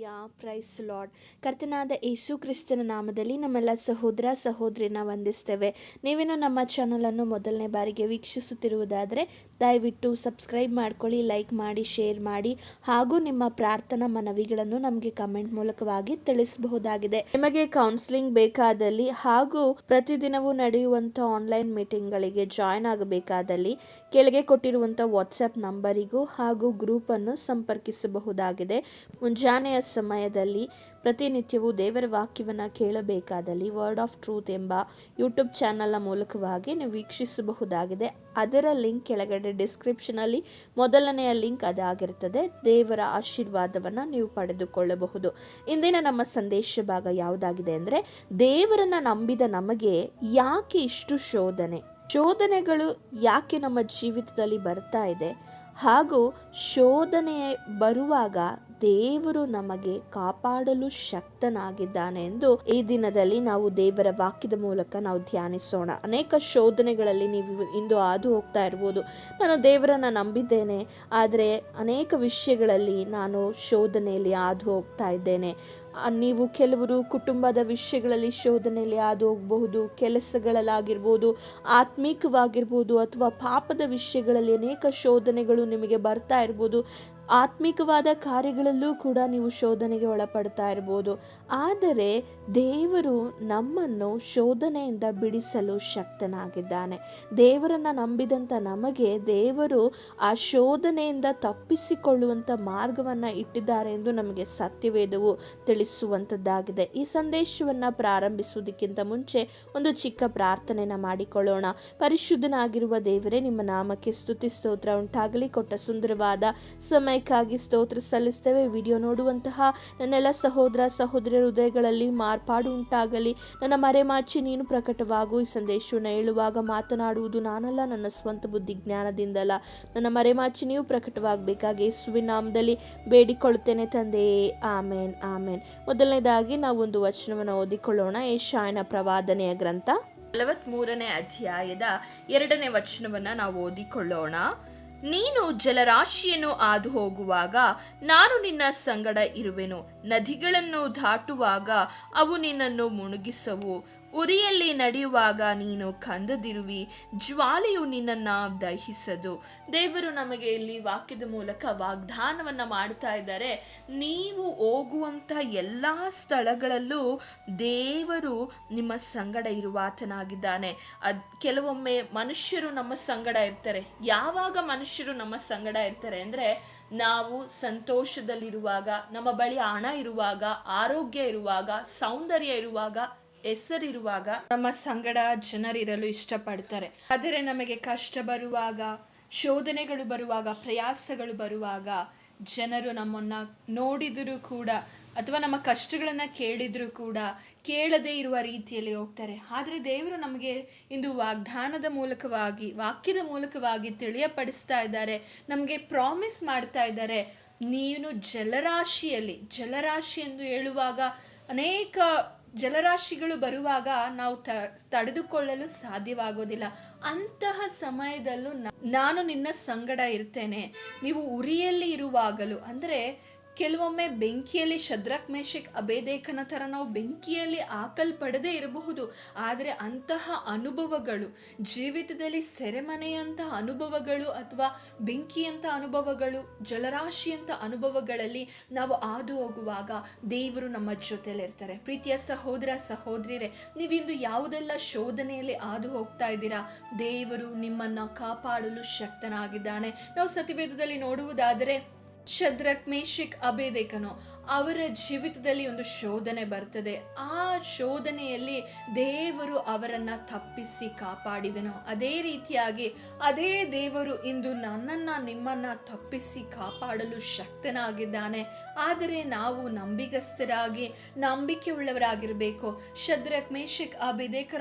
ಯಾ, price lord. ಕರ್ತನಾದ ಯೇಸು ಕ್ರಿಸ್ತನ ನಾಮದಲ್ಲಿ ನಮ್ಮೆಲ್ಲ ಸಹೋದರ, ಸಹೋದರಿನ ವಂದಿಸ್ತೇವೆ. ನೀವೇನು ನಮ್ಮ ಚಾನಲನ್ನು ಮೊದಲನೇ ಬಾರಿಗೆ ವೀಕ್ಷಿಸುತ್ತಿರುವುದಾದರೆ, ದಯವಿಟ್ಟು ಸಬ್ಸ್ಕ್ರೈಬ್ ಮಾಡ್ಕೊಳ್ಳಿ ಲೈಕ್ ಮಾಡಿ ಶೇರ್ ಮಾಡಿ, ಹಾಗೂ ನಿಮ್ಮ ಪ್ರಾರ್ಥನಾ ಮನವಿಗಳನ್ನು ನಮಗೆ ಕಮೆಂಟ್ ಮೂಲಕವಾಗಿ ತಿಳಿಸಬಹುದಾಗಿದೆ. ನಿಮಗೆ ಕೌನ್ಸಿಲಿಂಗ್ ಬೇಕಾದಲ್ಲಿ ಹಾಗೂ ಪ್ರತಿದಿನವೂ ನಡೆಯುವಂಥ ಆನ್ಲೈನ್ ಮೀಟಿಂಗ್ಗಳಿಗೆ ಜಾಯ್ನ್ ಆಗಬೇಕಾದಲ್ಲಿ ಕೆಳಗೆ ಕೊಟ್ಟಿರುವಂಥ ವಾಟ್ಸಪ್ ನಂಬರಿಗೂ ಹಾಗೂ ಗ್ರೂಪನ್ನು ಸಂಪರ್ಕಿಸಬಹುದಾಗಿದೆ. ಮುಂಜಾನೆಯ ಸಮಯದಲ್ಲಿ ಪ್ರತಿನಿತ್ಯವೂ ದೇವರ ವಾಕ್ಯವನ್ನು ಕೇಳಬೇಕಾದಲ್ಲಿ ವರ್ಡ್ ಆಫ್ ಟ್ರೂತ್ ಎಂಬ ಯೂಟ್ಯೂಬ್ ಚಾನಲ್ನ ಮೂಲಕವಾಗಿ ನೀವು ವೀಕ್ಷಿಸಬಹುದಾಗಿದೆ. ಅದರ ಲಿಂಕ್ ಕೆಳಗಡೆ ಡಿಸ್ಕ್ರಿಪ್ಷನಲ್ಲಿ ಮೊದಲನೆಯ ಲಿಂಕ್ ಅದಾಗಿರ್ತದೆ. ದೇವರ ಆಶೀರ್ವಾದವನ್ನು ನೀವು ಪಡೆದುಕೊಳ್ಳಬಹುದು. ಇಂದಿನ ನಮ್ಮ ಸಂದೇಶ ಭಾಗ ಯಾವುದಾಗಿದೆ ಅಂದರೆ, ದೇವರನ್ನು ನಂಬಿದ ನಮಗೆ ಯಾಕೆ ಇಷ್ಟು ಶೋಧನೆ? ಶೋಧನೆಗಳು ಯಾಕೆ ನಮ್ಮ ಜೀವಿತದಲ್ಲಿ ಬರ್ತಾ ಇದೆ? ಹಾಗೂ ಶೋಧನೆ ಬರುವಾಗ ದೇವರು ನಮಗೆ ಕಾಪಾಡಲು ಶಕ್ತನಾಗಿದ್ದಾನೆ ಎಂದು ಈ ದಿನದಲ್ಲಿ ನಾವು ದೇವರ ವಾಕ್ಯದ ಮೂಲಕ ನಾವು ಧ್ಯಾನಿಸೋಣ. ಅನೇಕ ಶೋಧನೆಗಳಲ್ಲಿ ನೀವು ಇಂದು ಹಾದು ಹೋಗ್ತಾ ಇರ್ಬೋದು. ನಾನು ದೇವರನ್ನ ನಂಬಿದ್ದೇನೆ, ಆದರೆ ಅನೇಕ ವಿಷಯಗಳಲ್ಲಿ ನಾನು ಶೋಧನೆಯಲ್ಲಿ ಹಾದು ಹೋಗ್ತಾ ಇದ್ದೇನೆ. ನೀವು ಕೆಲವರು ಕುಟುಂಬದ ವಿಷಯಗಳಲ್ಲಿ ಶೋಧನೆಯಲ್ಲಿ ಆದು ಹೋಗಬಹುದು ಕೆಲಸಗಳಲ್ಲಾಗಿರ್ಬೋದು, ಆತ್ಮೀಕವಾಗಿರ್ಬೋದು ಅಥವಾ ಪಾಪದ ವಿಷಯಗಳಲ್ಲಿ ಅನೇಕ ಶೋಧನೆಗಳು ನಿಮಗೆ ಬರ್ತಾ ಇರ್ಬೋದು. ಆತ್ಮಿಕವಾದ ಕಾರ್ಯಗಳಲ್ಲೂ ಕೂಡ ನೀವು ಶೋಧನೆಗೆ ಒಳಪಡ್ತಾ ಇರ್ಬೋದು. ಆದರೆ ದೇವರು ನಮ್ಮನ್ನು ಶೋಧನೆಯಿಂದ ಬಿಡಿಸಲು ಶಕ್ತನಾಗಿದ್ದಾನೆ. ದೇವರನ್ನು ನಂಬಿದಂಥ ನಮಗೆ ದೇವರು ಆ ಶೋಧನೆಯಿಂದ ತಪ್ಪಿಸಿಕೊಳ್ಳುವಂಥ ಮಾರ್ಗವನ್ನು ಇಟ್ಟಿದ್ದಾರೆ ಎಂದು ನಮಗೆ ಸತ್ಯವೇದವು ತಿಳಿಸುವಂಥದ್ದಾಗಿದೆ. ಈ ಸಂದೇಶವನ್ನು ಪ್ರಾರಂಭಿಸುವುದಕ್ಕಿಂತ ಮುಂಚೆ ಒಂದು ಚಿಕ್ಕ ಪ್ರಾರ್ಥನೆಯನ್ನು ಮಾಡಿಕೊಳ್ಳೋಣ. ಪರಿಶುದ್ಧನಾಗಿರುವ ದೇವರೇ, ನಿಮ್ಮ ನಾಮಕ್ಕೆ ಸ್ತುತಿ, ಸ್ತೋತ್ರ ಉಂಟಾಗಲಿ. ಕೊಟ್ಟ ಸುಂದರವಾದ ಸಮಯಕ್ಕಾಗಿ ಸ್ತೋತ್ರ ಸಲ್ಲಿಸ್ತೇವೆ. ವಿಡಿಯೋ ನೋಡುವಂತಹ ನನ್ನೆಲ್ಲ ಸಹೋದರ ಸಹೋದರಿಯರ ಹೃದಯಗಳಲ್ಲಿ ಮಾರ್ಪಾಡು ಉಂಟಾಗಲಿ. ನನ್ನ ಮರೆಮಾಚಿ ನೀನು ಪ್ರಕಟವಾಗು. ಈ ಸಂದೇಶವನ್ನು ಹೇಳುವಾಗ ಮಾತನಾಡುವುದು ನಾನಲ್ಲ, ನನ್ನ ಸ್ವಂತ ಬುದ್ಧಿ ಜ್ಞಾನದಿಂದಲ್ಲ. ನನ್ನ ಮರೆಮಾಚಿ ನೀವು ಪ್ರಕಟವಾಗಬೇಕಾಗಿ ಯೇಸುವಿನ ನಾಮದಲ್ಲಿ ಬೇಡಿಕೊಳ್ಳುತ್ತೇನೆ ತಂದೆಯೇ ಆಮೇನ್ ಆಮೇನ್. ಮೊದಲನೇದಾಗಿ ನಾವು ಒಂದು ವಚನವನ್ನು ಓದಿಕೊಳ್ಳೋಣ. ಏಷಾಯನ ಪ್ರವಾದನೆಯ ಗ್ರಂಥ. ನಲವತ್ಮೂರನೇ ಅಧ್ಯಾಯದ ಎರಡನೇ ವಚನವನ್ನು ನಾವು ಓದಿಕೊಳ್ಳೋಣ. ನೀನು ಜಲರಾಶಿಯನ್ನು ಹಾದು ಹೋಗುವಾಗ ನಾನು ನಿನ್ನ ಸಂಗಡ ಇರುವೆನು. ನದಿಗಳನ್ನು ದಾಟುವಾಗ ಅವು ನಿನ್ನನ್ನು ಮುಳುಗಿಸವು ಉರಿಯಲ್ಲಿ ನಡೆಯುವಾಗ ನೀನು ಕಂದದಿರುವಿ, ಜ್ವಾಲೆಯು ನಿನ್ನನ್ನು ದಹಿಸದು. ದೇವರು ನಮಗೆ ಇಲ್ಲಿ ವಾಕ್ಯದ ಮೂಲಕ ವಾಗ್ದಾನವನ್ನು ಮಾಡ್ತಾ ಇದ್ದಾರೆ. ನೀವು ಹೋಗುವಂಥ ಎಲ್ಲ ಸ್ಥಳಗಳಲ್ಲೂ ದೇವರು ನಿಮ್ಮ ಸಂಗಡ ಇರುವಾತನಾಗಿದ್ದಾನೆ. ಅದ್, ಕೆಲವೊಮ್ಮೆ ಮನುಷ್ಯರು ನಮ್ಮ ಸಂಗಡ ಇರ್ತಾರೆ. ಯಾವಾಗ ಮನುಷ್ಯರು ನಮ್ಮ ಸಂಗಡ ಇರ್ತಾರೆ ಅಂದರೆ, ನಾವು ಸಂತೋಷದಲ್ಲಿರುವಾಗ, ನಮ್ಮ ಬಳಿ ಹಣ ಇರುವಾಗ, ಆರೋಗ್ಯ ಇರುವಾಗ, ಸೌಂದರ್ಯ ಇರುವಾಗ ಹೆಸರಿರುವಾಗ ನಮ್ಮ ಸಂಗಡ ಜನರಿರಲು ಇಷ್ಟಪಡ್ತಾರೆ. ಆದರೆ ನಮಗೆ ಕಷ್ಟ ಬರುವಾಗ, ಶೋಧನೆಗಳು ಬರುವಾಗ, ಪ್ರಯಾಸಗಳು ಬರುವಾಗ ಜನರು ನಮ್ಮನ್ನು ನೋಡಿದರೂ ಕೂಡ ಅಥವಾ ನಮ್ಮ ಕಷ್ಟಗಳನ್ನು ಕೇಳಿದರೂ ಕೂಡ ಕೇಳದೇ ಇರುವ ರೀತಿಯಲ್ಲಿ ಹೋಗ್ತಾರೆ. ಆದರೆ ದೇವರು ನಮಗೆ ಇಂದು ವಾಗ್ದಾನದ ಮೂಲಕವಾಗಿ, ವಾಕ್ಯದ ಮೂಲಕವಾಗಿ ತಿಳಿಯಪಡಿಸ್ತಾ ಇದ್ದಾರೆ. ನಮಗೆ ಪ್ರಾಮಿಸ್ ಮಾಡ್ತಾ ಇದ್ದಾರೆ. ನೀನು ಜಲರಾಶಿಯಲ್ಲಿ, ಜಲರಾಶಿ ಎಂದು ಹೇಳುವಾಗ ಅನೇಕ ಜಲರಾಶಿಗಳು ಬರುವಾಗ ನಾವು ತ, ತಡೆದುಕೊಳ್ಳಲು ಸಾಧ್ಯವಾಗೋದಿಲ್ಲ. ಅಂತಹ ಸಮಯದಲ್ಲೂ ನಾನು ನಿನ್ನ ಸಂಗಡ ಇರ್ತೇನೆ. ನೀವು ಉರಿಯಲ್ಲಿ ಇರುವಾಗಲೂ, ಅಂದರೆ ಕೆಲವೊಮ್ಮೆ ಬೆಂಕಿಯಲ್ಲಿ ಶದ್ರಕ್ ಮೇಷಕ್ ಥರ ನಾವು ಬೆಂಕಿಯಲ್ಲಿ ಹಾಕಲ್ಪಡದೇ ಇರಬಹುದು. ಆದರೆ ಅಂತಹ ಅನುಭವಗಳು, ಜೀವಿತದಲ್ಲಿ ಸೆರೆಮನೆಯಂತಹ ಅನುಭವಗಳು ಅಥವಾ ಬೆಂಕಿಯಂಥ ಅನುಭವಗಳು, ಜಲರಾಶಿಯಂಥ ಅನುಭವಗಳಲ್ಲಿ ನಾವು ಹಾದು ಹೋಗುವಾಗ ದೇವರು ನಮ್ಮ ಜೊತೆಲಿರ್ತಾರೆ. ಪ್ರೀತಿಯ ಸಹೋದರ, ಸಹೋದರಿಯರೇ, ನೀವಿಂದು ಯಾವುದೆಲ್ಲ ಶೋಧನೆಯಲ್ಲಿ ಹಾದು ಹೋಗ್ತಾ ಇದ್ದೀರಾ? ದೇವರು ನಿಮ್ಮನ್ನು ಕಾಪಾಡಲು ಶಕ್ತನಾಗಿದ್ದಾನೆ. ನಾವು ಸತಿವೇದದಲ್ಲಿ ನೋಡುವುದಾದರೆ ಶದ್ರಕ್ ಮೇಷಿಕ್ ಅಬೇದೇಕನು ಅವರ ಜೀವಿತದಲ್ಲಿ ಒಂದು ಶೋಧನೆ ಬರ್ತದೆ. ಆ ಶೋಧನೆಯಲ್ಲಿ ದೇವರು ಅವರನ್ನ ತಪ್ಪಿಸಿ ಕಾಪಾಡಿದನು. ಅದೇ ರೀತಿಯಾಗಿ ಅದೇ ದೇವರು ಇಂದು ನನ್ನನ್ನ ನಿಮ್ಮನ್ನ ತಪ್ಪಿಸಿ ಕಾಪಾಡಲು ಶಕ್ತನಾಗಿದ್ದಾನೆ. ಆದರೆ ನಾವು ನಂಬಿಗಸ್ಥರಾಗಿ ನಂಬಿಕೆ ಉಳ್ಳವರಾಗಿರಬೇಕು ಶದ್ರಕ್ ಮೇಷಕ್ ಆ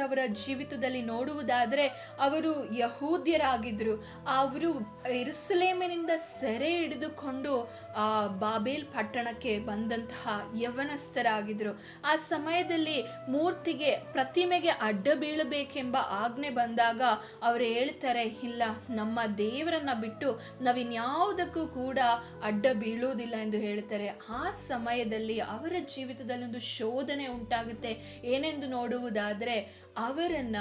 ಅವರ ಜೀವಿತದಲ್ಲಿ ನೋಡುವುದಾದರೆ ಅವರು ಯಹೂದ್ಯರಾಗಿದ್ದರು ಅವರು ಇರುಸಲೇಮಿನಿಂದ ಸೆರೆ ಹಿಡಿದುಕೊಂಡು ಆ ಬಾಬೇಲ್ ಪಟ್ಟಣಕ್ಕೆ ಬಂದಂತಹ ಯವನಸ್ಥರಾಗಿದ್ರು ಆ ಸಮಯದಲ್ಲಿ ಮೂರ್ತಿಗೆ ಪ್ರತಿಮೆಗೆ ಅಡ್ಡ ಬೀಳಬೇಕೆಂಬ ಆಜ್ಞೆ ಬಂದಾಗ ಅವರು ಹೇಳ್ತಾರೆ, ಇಲ್ಲ, ನಮ್ಮ ದೇವರನ್ನ ಬಿಟ್ಟು ನಾವಿನ್ಯಾವುದಕ್ಕೂ ಕೂಡ ಅಡ್ಡ ಬೀಳುವುದಿಲ್ಲ ಎಂದು ಹೇಳ್ತಾರೆ. ಆ ಸಮಯದಲ್ಲಿ ಅವರ ಜೀವಿತದಲ್ಲಿ ಒಂದು ಶೋಧನೆ ಉಂಟಾಗುತ್ತೆ. ಏನೆಂದು ನೋಡುವುದಾದ್ರೆ ಅವರನ್ನ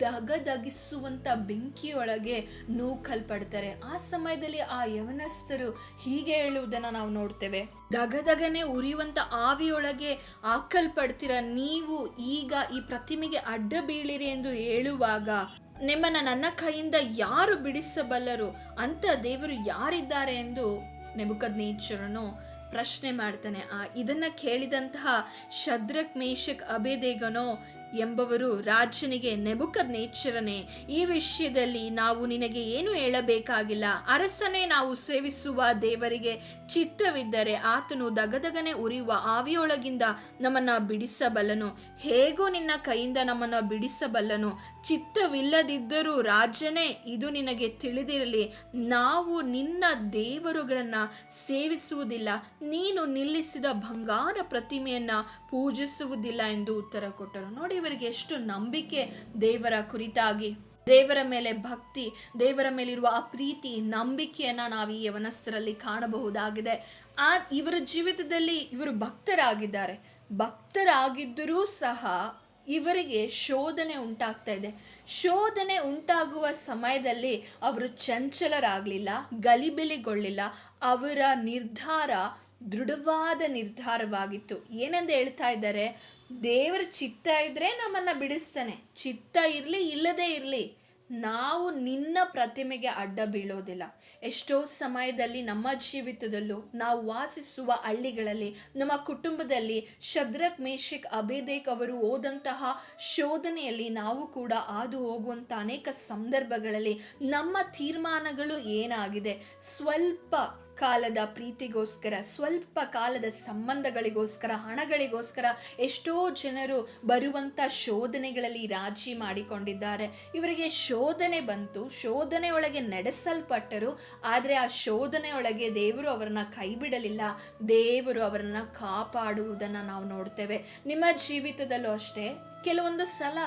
ದಗದಗಿಸುವಂತ ಬೆಂಕಿಯೊಳಗೆ ನೂಕಲ್ಪಡ್ತಾರೆ. ಆ ಸಮಯದಲ್ಲಿ ಆ ಯವನಸ್ಥರು ಹೀಗೆ ಹೇಳುವುದನ್ನ ನಾವು ನೋಡ್ತೇವೆ. ದಗದಗನೆ ಉರಿಯುವಂತ ಆವಿಯೊಳಗೆ ಹಾಕಲ್ಪಡ್ತೀರ? ನೀವು ಈಗ ಈ ಪ್ರತಿಮೆಗೆ ಅಡ್ಡ ಬೀಳಿರಿ ಎಂದು ಹೇಳುವಾಗ ನಿಮ್ಮನ್ನ ನನ್ನ ಕೈಯಿಂದ ಯಾರು ಬಿಡಿಸಬಲ್ಲರು? ಅಂತ ದೇವರು ಯಾರಿದ್ದಾರೆ ಎಂದು ನೆಬುಕದ್ ನೇಚರನು ಪ್ರಶ್ನೆ ಮಾಡ್ತಾನೆ. ಆ ಇದನ್ನ ಕೇಳಿದಂತಹ ಶದ್ರಕ್ ಮೇಷಕ್ ಅಬೇದೇಗನೋ ಎಂಬವರು ರಾಜನಿಗೆ ನೆಬುಕದ್ ನೇಚರನೇ ಈ ವಿಷಯದಲ್ಲಿ ನಾವು ನಿನಗೆ ಏನು ಹೇಳಬೇಕಾಗಿಲ್ಲ? ಅರಸನೇ, ನಾವು ಸೇವಿಸುವ ದೇವರಿಗೆ ಚಿತ್ತವಿದ್ದರೆ ಆತನು ದಗದಗನೆ ಉರಿಯುವ ಆವಿಯೊಳಗಿಂದ ನಮ್ಮನ್ನ ಬಿಡಿಸಬಲ್ಲನು. ಹೇಗೋ ನಿನ್ನ ಕೈಯಿಂದ ನಮ್ಮನ್ನ ಬಿಡಿಸಬಲ್ಲನು. ಚಿತ್ತವಿಲ್ಲದಿದ್ದರೂ ರಾಜನೇ, ಇದು ನಿನಗೆ ತಿಳಿದಿರಲಿ. ನಾವು ನಿನ್ನ ದೇವರುಗಳನ್ನು ಸೇವಿಸುವುದಿಲ್ಲ. ನೀನು ನಿಲ್ಲಿಸಿದ ಬಂಗಾರ ಪ್ರತಿಮೆಯನ್ನು ಪೂಜಿಸುವುದಿಲ್ಲ ಎಂದು ಉತ್ತರ ಕೊಟ್ಟರು. ನೋಡಿ, ಇವರಿಗೆ ಎಷ್ಟು ನಂಬಿಕೆ ದೇವರ ಕುರಿತಾಗಿ. ದೇವರ ಮೇಲೆ ಭಕ್ತಿ, ದೇವರ ಮೇಲಿರುವ ಆ ಪ್ರೀತಿ ನಂಬಿಕೆಯನ್ನು ನಾವು ಈ ಯವನಸ್ಥರಲ್ಲಿ ಕಾಣಬಹುದಾಗಿದೆ. ಆ, ಇವರ ಜೀವಿತದಲ್ಲಿ ಇವರು ಭಕ್ತರಾಗಿದ್ದಾರೆ. ಭಕ್ತರಾಗಿದ್ದರೂ ಸಹ ಇವರಿಗೆ ಶೋಧನೆ ಉಂಟಾಗ್ತಾ ಇದೆ. ಶೋಧನೆ ಉಂಟಾಗುವ ಸಮಯದಲ್ಲಿ ಅವರು ಚಂಚಲರಾಗಲಿಲ್ಲ, ಗಲಿಬಿಲಿಗೊಳ್ಳಿಲ್ಲ. ಅವರ ನಿರ್ಧಾರ ದೃಢವಾದ ನಿರ್ಧಾರವಾಗಿತ್ತು. ಏನೆಂದು ಹೇಳ್ತಾ ಇದ್ದಾರೆ, ದೇವರ ಚಿತ್ತ ಇದ್ರೆ ನಮ್ಮನ್ನ ಬಿಡಿಸ್ತಾನೆ. ಚಿತ್ತ ಇರಲಿ, ಇಲ್ಲದೇ ಇರಲಿ. ನಾವು ನಿನ್ನ ಪ್ರತಿಮೆಗೆ ಅಡ್ಡ ಬೀಳೋದಿಲ್ಲ. ಎಷ್ಟೋ ಸಮಯದಲ್ಲಿ ನಮ್ಮ ಜೀವಿತದಲ್ಲೂ ನಾವು ವಾಸಿಸುವ ಹಳ್ಳಿಗಳಲ್ಲಿ, ನಮ್ಮ ಕುಟುಂಬದಲ್ಲಿ ಶದ್ರಕ್ ಮೇಷಕ್ ಅಬೇದೇಕ್ ಅವರು ಓದಂತಹ ಶೋಧನೆಯಲ್ಲಿ ನಾವು ಕೂಡ ಹಾದು ಹೋಗುವಂಥ ಅನೇಕ ಸಂದರ್ಭಗಳಲ್ಲಿ ನಮ್ಮ ತೀರ್ಮಾನಗಳು ಏನಾಗಿದೆ? ಸ್ವಲ್ಪ ಕಾಲದ ಪ್ರೀತಿಗೋಸ್ಕರ, ಸ್ವಲ್ಪ ಕಾಲದ ಸಂಬಂಧಗಳಿಗೋಸ್ಕರ, ಹಣಗಳಿಗೋಸ್ಕರ ಎಷ್ಟೋ ಜನರು ಬರುವಂಥ ಶೋಧನೆಗಳಲ್ಲಿ ರಾಜಿ ಮಾಡಿಕೊಂಡಿದ್ದಾರೆ. ಇವರಿಗೆ ಶೋಧನೆ ಬಂತು. ಶೋಧನೆ ಒಳಗೆ ನಡೆಸಲ್ಪಟ್ಟರು. ಆದರೆ ಆ ಶೋಧನೆ ಒಳಗೆ ದೇವರು ಅವರನ್ನ ಕೈ ಬಿಡಲಿಲ್ಲ ದೇವರು ಅವರನ್ನ ಕಾಪಾಡುವುದನ್ನು ನಾವು ನೋಡ್ತೇವೆ. ನಿಮ್ಮ ಜೀವಿತದಲ್ಲೂ ಅಷ್ಟೇ. ಕೆಲವೊಂದು ಸಲ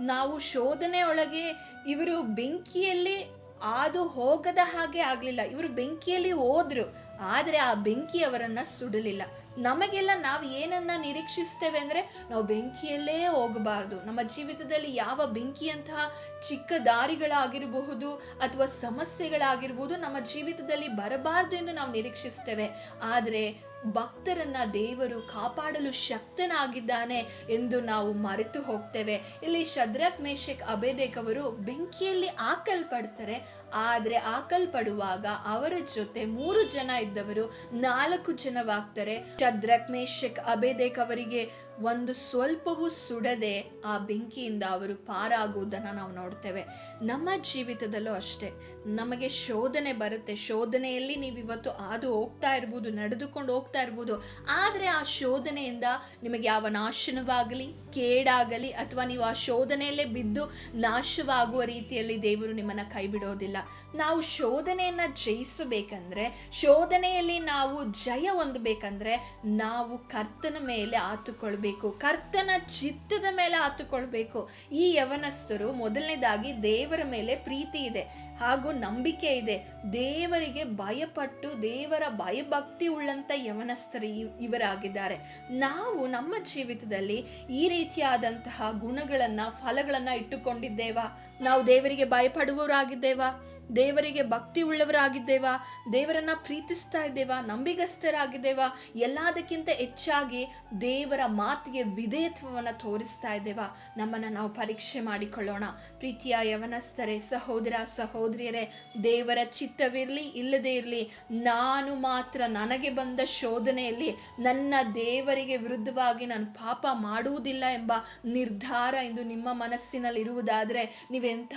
ನಾವು ಶೋಧನೆ ಒಳಗೆ ಇವರು ಬೆಂಕಿಯಲ್ಲಿ ಅದು ಹೋಗದ ಹಾಗೆ ಆಗಲಿಲ್ಲ. ಇವರು ಬೆಂಕಿಯಲ್ಲಿ ಹೋದ್ರು, ಆದರೆ ಆ ಬೆಂಕಿ ಅವರನ್ನ ಸುಡಲಿಲ್ಲ. ನಮಗೆಲ್ಲ ನಾವು ಏನನ್ನ ನಿರೀಕ್ಷಿಸ್ತೇವೆ ಅಂದರೆ ನಾವು ಬೆಂಕಿಯಲ್ಲೇ ಹೋಗಬಾರ್ದು. ನಮ್ಮ ಜೀವಿತದಲ್ಲಿ ಯಾವ ಬೆಂಕಿಯಂತಹ ಚಿಕ್ಕ ದಾರಿಗಳಾಗಿರಬಹುದು ಅಥವಾ ಸಮಸ್ಯೆಗಳಾಗಿರ್ಬೋದು ನಮ್ಮ ಜೀವಿತದಲ್ಲಿ ಬರಬಾರ್ದು ಎಂದು ನಾವು ನಿರೀಕ್ಷಿಸ್ತೇವೆ. ಆದರೆ ಭಕ್ತರನ್ನ ದೇವರು ಕಾಪಾಡಲು ಶಕ್ತನಾಗಿದ್ದಾನೆ ಎಂದು ನಾವು ಮರೆತು ಹೋಗ್ತೇವೆ. ಇಲ್ಲಿ ಶದ್ರಕ್ ಮೇಷಕ್ ಅಬೇದೇಕ್ ಅವರು ಬೆಂಕಿಯಲ್ಲಿ ಹಾಕಲ್ಪಡ್ತಾರೆ ಆದರೆ ಹಾಕಲ್ಪಡುವಾಗ ಅವರ ಜೊತೆ ಮೂರು ಜನ ಇದ್ದವರು ನಾಲ್ಕು ಜನವಾಗ್ತಾರೆ. ಶದ್ರಕ್ ಮೇಷಕ್ ಅಬೇದೇಕ್ ಅವರಿಗೆ ಒಂದು ಸ್ವಲ್ಪವೂ ಸುಡದೆ ಆ ಬೆಂಕಿಯಿಂದ ಅವರು ಪಾರಾಗುವುದನ್ನು ನಾವು ನೋಡ್ತೇವೆ. ನಮ್ಮ ಜೀವಿತದಲ್ಲೂ ಅಷ್ಟೇ. ನಮಗೆ ಶೋಧನೆ ಬರುತ್ತೆ. ಶೋಧನೆಯಲ್ಲಿ ನೀವು ಇವತ್ತು ಹಾದು ಹೋಗ್ತಾ ಇರ್ಬೋದು, ನಡೆದುಕೊಂಡು ಹೋಗ್ತಾ ಇರ್ಬೋದು. ಆದರೆ ಆ ಶೋಧನೆಯಿಂದ ನಿಮಗೆ ಯಾವ ನಾಶನವಾಗಲಿ, ಕೇಡಾಗಲಿ ಅಥವಾ ನೀವು ಆ ಶೋಧನೆಯಲ್ಲೇ ಬಿದ್ದು ನಾಶವಾಗುವ ರೀತಿಯಲ್ಲಿ ದೇವರು ನಿಮ್ಮನ್ನು ಕೈ ಬಿಡೋದಿಲ್ಲ ನಾವು ಶೋಧನೆಯನ್ನು ಜಯಿಸಬೇಕಂದ್ರೆ, ಶೋಧನೆಯಲ್ಲಿ ನಾವು ಜಯ ಹೊಂದಬೇಕಂದ್ರೆ ನಾವು ಕರ್ತನ ಮೇಲೆ ಆತುಕೊಳ್ಬೇಕು. ಕರ್ತನ ಚಿತ್ತದ ಮೇಲೆ ಆತುಕೊಳ್ಬೇಕು. ಈ ಯವನಸ್ಥರು ಮೊದಲನೇದಾಗಿ ದೇವರ ಮೇಲೆ ಪ್ರೀತಿ ಇದೆ, ಹಾಗೂ ನಂಬಿಕೆ ಇದೆ. ದೇವರಿಗೆ ಭಯಪಟ್ಟು, ದೇವರ ಭಯಭಕ್ತಿ ಉಳ್ಳಂತ ಯವನಸ್ಥರು ಇವ್- ಇವರಾಗಿದ್ದಾರೆ. ನಾವು ನಮ್ಮ ಜೀವಿತದಲ್ಲಿ ಈ ರೀತಿಯಾದಂತಹ ಗುಣಗಳನ್ನ ಫಲಗಳನ್ನ ಇಟ್ಟುಕೊಂಡಿದ್ದೇವಾ? ನಾವು ದೇವರಿಗೆ ಭಯಪಡುವವರಾಗಿದ್ದೇವಾ? ದೇವರಿಗೆ ಭಕ್ತಿ ಉಳ್ಳವರಾಗಿದ್ದೇವಾ ದೇವರನ್ನ ಪ್ರೀತಿಸ್ತಾ ಇದ್ದೇವಾ ನಂಬಿಗಸ್ತರಾಗಿದ್ದೇವಾ ಎಲ್ಲದಕ್ಕಿಂತ ಹೆಚ್ಚಾಗಿ ದೇವರ ಮಾತಿಗೆ ವಿಧೇಯತ್ವವನ್ನು ತೋರಿಸ್ತಾ ಇದ್ದೇವಾ ನಮ್ಮನ್ನು ನಾವು ಪರೀಕ್ಷೆ ಮಾಡಿಕೊಳ್ಳೋಣ. ಪ್ರೀತಿಯ ಯವನಸ್ಥರೇ, ಸಹೋದರ, ಸಹೋದರಿಯರೇ, ದೇವರ ಚಿತ್ತವಿರಲಿ, ಇಲ್ಲದೇ ಇರಲಿ, ನಾನು ಮಾತ್ರ ನನಗೆ ಬಂದ ಶೋಧನೆಯಲ್ಲಿ ನನ್ನ ದೇವರಿಗೆ ವಿರುದ್ಧವಾಗಿ ನಾನು ಪಾಪ ಮಾಡುವುದಿಲ್ಲ ಎಂಬ ನಿರ್ಧಾರ ಇಂದು ನಿಮ್ಮ ಮನಸ್ಸಿನಲ್ಲಿ ಇರುವುದಾದರೆ ನೀವೆಂಥ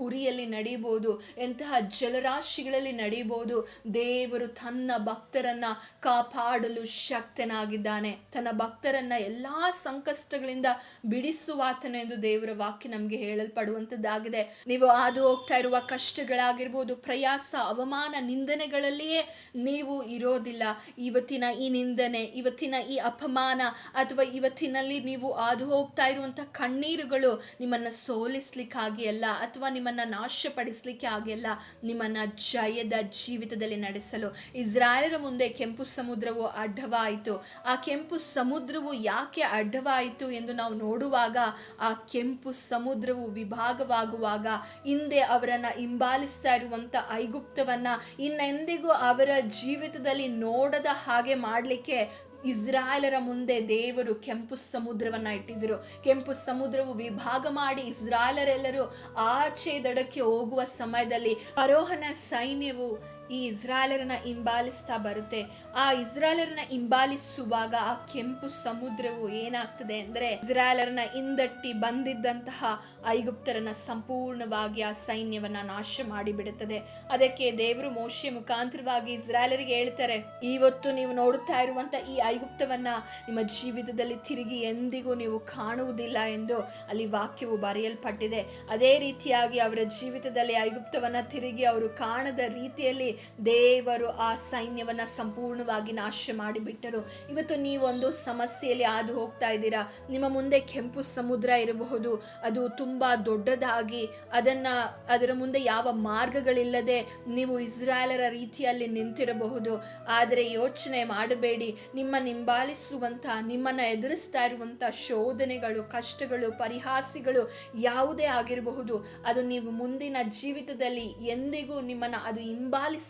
ಉರಿಯಲ್ಲಿ ನಡೀಬೋದು, ಎಂತಹ ಜಲರಾಶಿಗಳಲ್ಲಿ ನಡೀಬೋದು, ದೇವರು ತನ್ನ ಭಕ್ತರನ್ನ ಕಾಪಾಡಲು ಶಕ್ತನಾಗಿದ್ದಾನೆ. ತನ್ನ ಭಕ್ತರನ್ನ ಎಲ್ಲಾ ಸಂಕಷ್ಟಗಳಿಂದ ಬಿಡಿಸುವಾತನ ಎಂದು ದೇವರ ವಾಕ್ಯ ನಮಗೆ ಹೇಳಲ್ಪಡುವಂತದ್ದಾಗಿದೆ. ನೀವು ಹಾದು ಹೋಗ್ತಾ ಇರುವ ಕಷ್ಟಗಳಾಗಿರ್ಬೋದು, ಪ್ರಯಾಸ, ಅವಮಾನ, ನಿಂದನೆಗಳಲ್ಲಿಯೇ ನೀವು ಇರೋದಿಲ್ಲ. ಇವತ್ತಿನ ಈ ನಿಂದನೆ, ಇವತ್ತಿನ ಈ ಅಪಮಾನ ಅಥವಾ ಇವತ್ತಿನಲ್ಲಿ ನೀವು ಹಾದು ಹೋಗ್ತಾ ಇರುವಂತಹ ಕಣ್ಣೀರುಗಳು ನಿಮ್ಮನ್ನ ಸೋಲಿಸ್ಲಿಕ್ಕಾಗಿ ಅಲ್ಲ, ಅಥವಾ ನಿಮ್ಮನ್ನ ನಾಶಪಡಿಸಲಿಕ್ಕೆ ಆಗಿಲ್ಲ ನಿಮ್ಮನ್ನ ಜಯದ ಜೀವಿತದಲ್ಲಿ ನಡೆಸಲು. ಇಸ್ರಾಯೇಲರ ಮುಂದೆ ಕೆಂಪು ಸಮುದ್ರವು ಅಡ್ಡವಾಯಿತು. ಆ ಕೆಂಪು ಸಮುದ್ರವು ಯಾಕೆ ಅಡ್ಡವಾಯಿತು ಎಂದು ನಾವು ನೋಡುವಾಗ, ಆ ಕೆಂಪು ಸಮುದ್ರವು ವಿಭಾಗವಾಗುವಾಗ, ಹಿಂದೆ ಅವರನ್ನು ಹಿಂಬಾಲಿಸ್ತಾ ಇರುವಂಥ ಐಗುಪ್ತವನ್ನು ಇನ್ನೆಂದಿಗೂ ಅವರ ಜೀವಿತದಲ್ಲಿ ನೋಡದ ಹಾಗೆ ಮಾಡಲಿಕ್ಕೆ ಇಸ್ರಾಯೇಲರ ಮುಂದೆ ದೇವರು ಕೆಂಪು ಸಮುದ್ರವನ್ನ ಇಟ್ಟಿದ್ರು. ಕೆಂಪು ಸಮುದ್ರವು ವಿಭಾಗ ಮಾಡಿ ಇಸ್ರಾಯೇಲರೆಲ್ಲರೂ ಆಚೆ ದಡಕ್ಕೆ ಹೋಗುವ ಸಮಯದಲ್ಲಿ ಅರೋಹನ ಸೈನ್ಯವು ಈ ಇಸ್ರಾಯೇಲರನ್ನ ಹಿಂಬಾಲಿಸ್ತಾ ಬರುತ್ತೆ. ಆ ಇಸ್ರಾಯೇಲರನ್ನ ಹಿಂಬಾಲಿಸುವಾಗ ಆ ಕೆಂಪು ಸಮುದ್ರವು ಏನಾಗ್ತದೆ ಅಂದ್ರೆ ಇಸ್ರಾಯೇಲರನ್ನ ಹಿಂದಟ್ಟಿ ಬಂದಿದ್ದಂತಹ ಐಗುಪ್ತರನ್ನ ಸಂಪೂರ್ಣವಾಗಿ ಆ ಸೈನ್ಯವನ್ನ ನಾಶ ಮಾಡಿಬಿಡುತ್ತದೆ. ಅದಕ್ಕೆ ದೇವರು ಮೋಶೆ ಮುಖಾಂತರವಾಗಿ ಇಸ್ರಾಯೇಲರಿಗೆ ಹೇಳ್ತಾರೆ, ಇವತ್ತು ನೀವು ನೋಡುತ್ತಾ ಇರುವಂತ ಈ ಐಗುಪ್ತವನ್ನ ನಿಮ್ಮ ಜೀವಿತದಲ್ಲಿ ತಿರುಗಿ ಎಂದಿಗೂ ನೀವು ಕಾಣುವುದಿಲ್ಲ ಎಂದು ಅಲ್ಲಿ ವಾಕ್ಯವು ಬರೆಯಲ್ಪಟ್ಟಿದೆ. ಅದೇ ರೀತಿಯಾಗಿ ಅವರ ಜೀವಿತದಲ್ಲಿ ಐಗುಪ್ತವನ್ನ ತಿರುಗಿ ಅವರು ಕಾಣದ ರೀತಿಯಲ್ಲಿ ದೇವರು ಆ ಸೈನ್ಯವನ್ನು ಸಂಪೂರ್ಣವಾಗಿ ನಾಶ ಮಾಡಿಬಿಟ್ಟರು ಇವತ್ತು ನೀವೊಂದು ಸಮಸ್ಯೆಯಲ್ಲಿ ಹಾದು ಹೋಗ್ತಾ ಇದ್ದೀರಾ? ನಿಮ್ಮ ಮುಂದೆ ಕೆಂಪು ಸಮುದ್ರ ಇರಬಹುದು. ಅದು ತುಂಬಾ ದೊಡ್ಡದಾಗಿ ಅದನ್ನ ಅದರ ಮುಂದೆ ಯಾವ ಮಾರ್ಗಗಳಿಲ್ಲದೆ ನೀವು ಇಸ್ರಾಯೇಲರ ರೀತಿಯಲ್ಲಿ ನಿಂತಿರಬಹುದು. ಆದರೆ ಯೋಚನೆ ಮಾಡಬೇಡಿ. ನಿಮ್ಮ ನಿಂಬಾಲಿಸುವಂಥ ನಿಮ್ಮನ್ನ ಎದುರಿಸ್ತಾ ಇರುವಂಥ ಶೋಧನೆಗಳು, ಕಷ್ಟಗಳು, ಪರಿಹಾಸಿಗಳು ಯಾವುದೇ ಆಗಿರಬಹುದು. ಅದು ನೀವು ಮುಂದಿನ ಜೀವಿತದಲ್ಲಿ ಎಂದಿಗೂ ನಿಮ್ಮನ್ನ ಅದು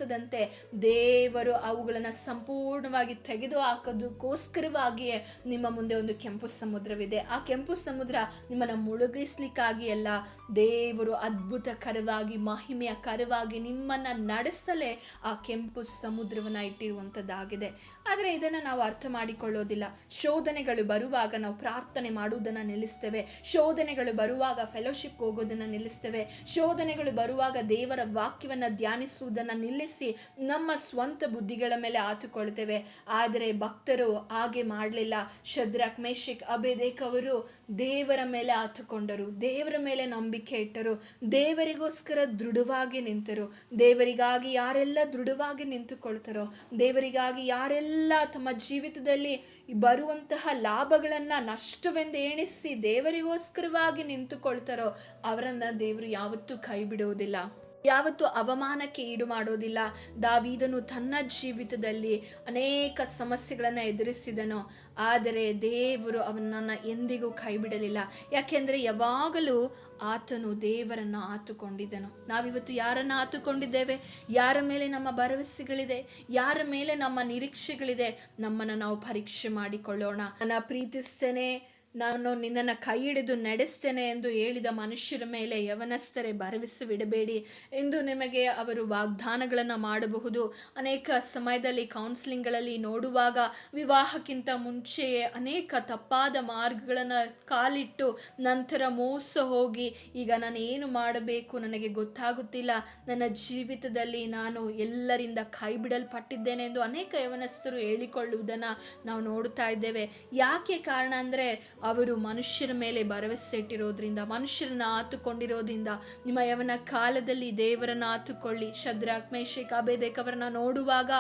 ಹಿಂಬಾಲಿಸದಂತೆ ದೇವರು ಅವುಗಳನ್ನು ಸಂಪೂರ್ಣವಾಗಿ ತೆಗೆದು ಹಾಕೋದಕ್ಕೋಸ್ಕರವಾಗಿಯೇ ನಿಮ್ಮ ಮುಂದೆ ಒಂದು ಕೆಂಪು ಸಮುದ್ರವಿದೆ. ಆ ಕೆಂಪು ಸಮುದ್ರ ನಿಮ್ಮನ್ನ ಮುಳುಗಿಸ್ಲಿಕ್ಕಾಗಿ ಅಲ್ಲ ದೇವರು ಅದ್ಭುತಕರವಾಗಿ, ಮಹಿಮೆಯ ಕರವಾಗಿ ನಿಮ್ಮನ್ನ ನಡೆಸಲೇ ಆ ಕೆಂಪು ಸಮುದ್ರವನ್ನ ಇಟ್ಟಿರುವಂಥದ್ದಾಗಿದೆ ಆದರೆ ಇದನ್ನು ನಾವು ಅರ್ಥ ಮಾಡಿಕೊಳ್ಳೋದಿಲ್ಲ. ಶೋಧನೆಗಳು ಬರುವಾಗ ನಾವು ಪ್ರಾರ್ಥನೆ ಮಾಡುವುದನ್ನು ನಿಲ್ಲಿಸ್ತೇವೆ. ಶೋಧನೆಗಳು ಬರುವಾಗ ಫೆಲೋಶಿಪ್ ಹೋಗೋದನ್ನು ನಿಲ್ಲಿಸ್ತೇವೆ. ಶೋಧನೆಗಳು ಬರುವಾಗ ದೇವರ ವಾಕ್ಯವನ್ನು ಧ್ಯಾನಿಸುವುದನ್ನು ನಿಲ್ಲಿಸಿ ನಮ್ಮ ಸ್ವಂತ ಬುದ್ಧಿಗಳ ಮೇಲೆ ಆತುಕೊಳ್ತೇವೆ. ಆದರೆ ಭಕ್ತರು ಹಾಗೆ ಮಾಡಲಿಲ್ಲ. ಶದ್ರಕ್ ಮೇಷಿಕ್ ಅಬೇದೇಕ್ ಅವರು ದೇವರ ಮೇಲೆ ಆತುಕೊಂಡರು. ದೇವರ ಮೇಲೆ ನಂಬಿಕೆ ಇಟ್ಟರು. ದೇವರಿಗೋಸ್ಕರ ದೃಢವಾಗಿ ನಿಂತರು. ದೇವರಿಗಾಗಿ ಯಾರೆಲ್ಲ ದೃಢವಾಗಿ ನಿಂತುಕೊಳ್ತಾರೋ, ದೇವರಿಗಾಗಿ ಯಾರೆಲ್ಲ ತಮ್ಮ ಜೀವಿತದಲ್ಲಿ ಬರುವಂತಹ ಲಾಭಗಳನ್ನು ನಷ್ಟವೆಂದು ಎಣಿಸಿ ದೇವರಿಗೋಸ್ಕರವಾಗಿ ನಿಂತುಕೊಳ್ತಾರೋ ಅವರನ್ನು ದೇವರು ಯಾವತ್ತೂ ಕೈ ಬಿಡುವುದಿಲ್ಲ ಯಾವತ್ತು ಅವಮಾನಕ್ಕೆ ಈಡು ಮಾಡೋದಿಲ್ಲ ದಾವೀದನು ತನ್ನ ಜೀವಿತದಲ್ಲಿ ಅನೇಕ ಸಮಸ್ಯೆಗಳನ್ನು ಎದುರಿಸಿದನು. ಆದರೆ ದೇವರು ಅವನನ್ನು ಎಂದಿಗೂ ಕೈ ಬಿಡಲಿಲ್ಲ ಯಾಕೆಂದರೆ ಯಾವಾಗಲೂ ಆತನು ದೇವರನ್ನು ಆತುಕೊಂಡಿದ್ದನು. ನಾವಿವತ್ತು ಯಾರನ್ನು ಆತುಕೊಂಡಿದ್ದೇವೆ? ಯಾರ ಮೇಲೆ ನಮ್ಮ ಭರವಸೆಗಳಿದೆ? ಯಾರ ಮೇಲೆ ನಮ್ಮ ನಿರೀಕ್ಷೆಗಳಿದೆ? ನಮ್ಮನ್ನು ನಾವು ಪರೀಕ್ಷೆ ಮಾಡಿಕೊಳ್ಳೋಣ. ನನ್ನ ಪ್ರೀತಿಸ್ತೇನೆ ನಾನು ನಿನ್ನನ್ನು ಕೈ ಹಿಡಿದು ನಡೆಸ್ತೇನೆ ಎಂದು ಹೇಳಿದ ಮನುಷ್ಯರ ಮೇಲೆ ಯವನಸ್ಥರೇ ಭರವಸೆ ಬಿಡಬೇಡಿ ಎಂದು ನಿಮಗೆ ಅವರು ವಾಗ್ದಾನಗಳನ್ನು ಮಾಡಬಹುದು. ಅನೇಕ ಸಮಯದಲ್ಲಿ ಕೌನ್ಸಿಲಿಂಗ್ಗಳಲ್ಲಿ ನೋಡುವಾಗ ವಿವಾಹಕ್ಕಿಂತ ಮುಂಚೆಯೇ ಅನೇಕ ತಪ್ಪಾದ ಮಾರ್ಗಗಳನ್ನು ಕಾಲಿಟ್ಟು ನಂತರ ಮೋಸ ಹೋಗಿ, ಈಗ ನಾನು ಏನು ಮಾಡಬೇಕು ನನಗೆ ಗೊತ್ತಾಗುತ್ತಿಲ್ಲ. ನನ್ನ ಜೀವಿತದಲ್ಲಿ ನಾನು ಎಲ್ಲರಿಂದ ಕೈ ಬಿಡಲ್ಪಟ್ಟಿದ್ದೇನೆ ಎಂದು ಅನೇಕ ಯವನಸ್ಥರು ಹೇಳಿಕೊಳ್ಳುವುದನ್ನು ನಾವು ನೋಡ್ತಾ ಇದ್ದೇವೆ. ಯಾಕೆ ಕಾರಣ ಅಂದರೆ ಅವರು ಮನುಷ್ಯರ ಮೇಲೆ ಭರವಸೆ ಇಟ್ಟಿರೋದ್ರಿಂದ, ಮನುಷ್ಯರನ್ನ ಆತುಕೊಂಡಿರೋದ್ರಿಂದ, ನಿಮ್ಮ ಯವನ ಕಾಲದಲ್ಲಿ ದೇವರನ್ನ ಆತುಕೊಳ್ಳಿ. ಶದ್ರಾಕ್ ಮೇಷಕ್ ನೋಡುವಾಗ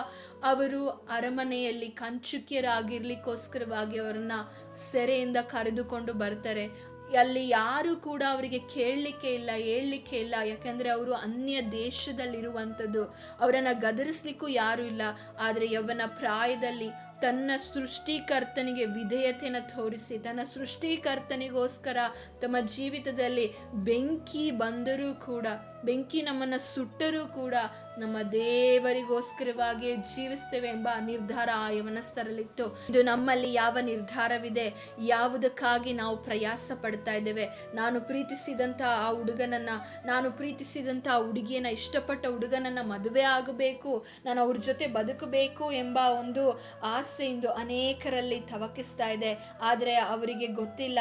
ಅವರು ಅರಮನೆಯಲ್ಲಿ ಕಂಚುಕಿಯರಾಗಿರ್ಲಿಕ್ಕೋಸ್ಕರವಾಗಿ ಅವರನ್ನ ಸೆರೆಯಿಂದ ಕರೆದುಕೊಂಡು ಬರ್ತಾರೆ. ಅಲ್ಲಿ ಯಾರು ಕೂಡ ಅವರಿಗೆ ಕೇಳಲಿಕ್ಕೆ ಇಲ್ಲ, ಹೇಳಲಿಕ್ಕೆ ಇಲ್ಲ. ಯಾಕಂದರೆ ಅವರು ಅನ್ಯ ದೇಶದಲ್ಲಿರುವಂಥದ್ದು. ಅವರನ್ನು ಗದರಿಸ್ಲಿಕ್ಕೂ ಯಾರೂ ಇಲ್ಲ. ಆದರೆ ಯವನ ಪ್ರಾಯದಲ್ಲಿ ತನ್ನ ಸೃಷ್ಟಿಕರ್ತನಿಗೆ ವಿಧೇಯತೆಯನ್ನು ತೋರಿಸಿ ತನ್ನ ಸೃಷ್ಟಿಕರ್ತನಿಗೋಸ್ಕರ ತಮ್ಮ ಜೀವಿತದಲ್ಲಿ ಬೆಂಕಿ ಬಂದರೂ ಕೂಡ ಬೆಂಕಿ ನಮ್ಮನ್ನು ಸುಟ್ಟರೂ ಕೂಡ ನಮ್ಮ ದೇವರಿಗೋಸ್ಕರವಾಗಿ ಜೀವಿಸ್ತೇವೆ ಎಂಬ ನಿರ್ಧಾರ ಆ ಯವನಸ್ಥರಲ್ಲಿತ್ತು. ಇದು ನಮ್ಮಲ್ಲಿ ಯಾವ ನಿರ್ಧಾರವಿದೆ, ಯಾವುದಕ್ಕಾಗಿ ನಾವು ಪ್ರಯಾಸ ಪಡ್ತಾ ಇದ್ದೇವೆ, ನಾನು ಪ್ರೀತಿಸಿದಂಥ ಆ ಹುಡುಗನನ್ನ, ನಾನು ಪ್ರೀತಿಸಿದಂಥ ಆ ಹುಡುಗಿಯನ್ನ, ಇಷ್ಟಪಟ್ಟ ಹುಡುಗನನ್ನ ಮದುವೆ ಆಗಬೇಕು, ನಾನು ಅವ್ರ ಜೊತೆ ಬದುಕಬೇಕು ಎಂಬ ಒಂದು ಆಸೆ ಇಂದು ಅನೇಕರಲ್ಲಿ ತವಕಿಸ್ತಾ ಇದೆ. ಆದರೆ ಅವರಿಗೆ ಗೊತ್ತಿಲ್ಲ,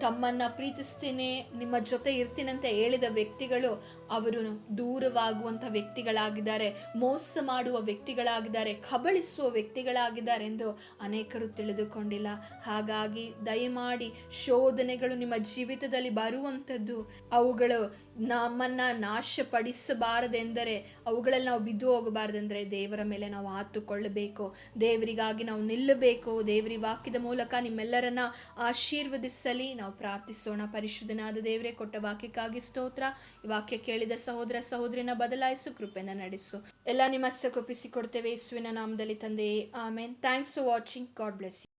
ತಮ್ಮನ್ನ ಪ್ರೀತಿಸ್ತೀನಿ, ನಿಮ್ಮ ಜೊತೆ ಇರ್ತೀನಿ ಅಂತ ಹೇಳಿದ ವ್ಯಕ್ತಿಗಳು ಅವರು ದೂರವಾಗುವಂಥ ವ್ಯಕ್ತಿಗಳಾಗಿದ್ದಾರೆ, ಮೋಸ ಮಾಡುವ ವ್ಯಕ್ತಿಗಳಾಗಿದ್ದಾರೆ, ಕಬಳಿಸುವ ವ್ಯಕ್ತಿಗಳಾಗಿದ್ದಾರೆ ಎಂದು ಅನೇಕರು ತಿಳಿದುಕೊಂಡಿಲ್ಲ. ಹಾಗಾಗಿ ದಯಮಾಡಿ ಶೋಧನೆಗಳು ನಿಮ್ಮ ಜೀವಿತದಲ್ಲಿ ಬರುವಂಥದ್ದು. ಅವುಗಳು ನಮ್ಮನ್ನು ನಾಶಪಡಿಸಬಾರದೆಂದರೆ, ಅವುಗಳಲ್ಲಿ ನಾವು ಬಿದ್ದು ಹೋಗಬಾರದೆಂದರೆ ದೇವರ ಮೇಲೆ ನಾವು ಆತುಕೊಳ್ಳಬೇಕು. ದೇವರಿಗಾಗಿ ನಾವು ನಿಲ್ಲಬೇಕು. ದೇವರಿ ವಾಕ್ಯದ ಮೂಲಕ ನಿಮ್ಮೆಲ್ಲರನ್ನ ಆಶೀರ್ವದಿಸಲಿ. ನಾವು ಪ್ರಾರ್ಥಿಸೋಣ. ಪರಿಶುದ್ಧನಾದ ದೇವರೇ, ಕೊಟ್ಟ ವಾಕ್ಯಕ್ಕಾಗಿ ಸ್ತೋತ್ರ. ಈ ವಾಕ್ಯ ಕೇಳಿದ ಸಹೋದರ ಸಹೋದರಿನ ಬದಲಾಯಿಸು, ಕೃಪೆನ ನಡೆಸು. ಎಲ್ಲ ನಿಮ್ಮಷ್ಟಕ್ಕೊಪ್ಪಿಸಿ ಕೊಡ್ತೇವೆ ಯೇಸುವಿನ ನಾಮದಲ್ಲಿ ತಂದೆಯೇ. Amen. Thanks for watching God bless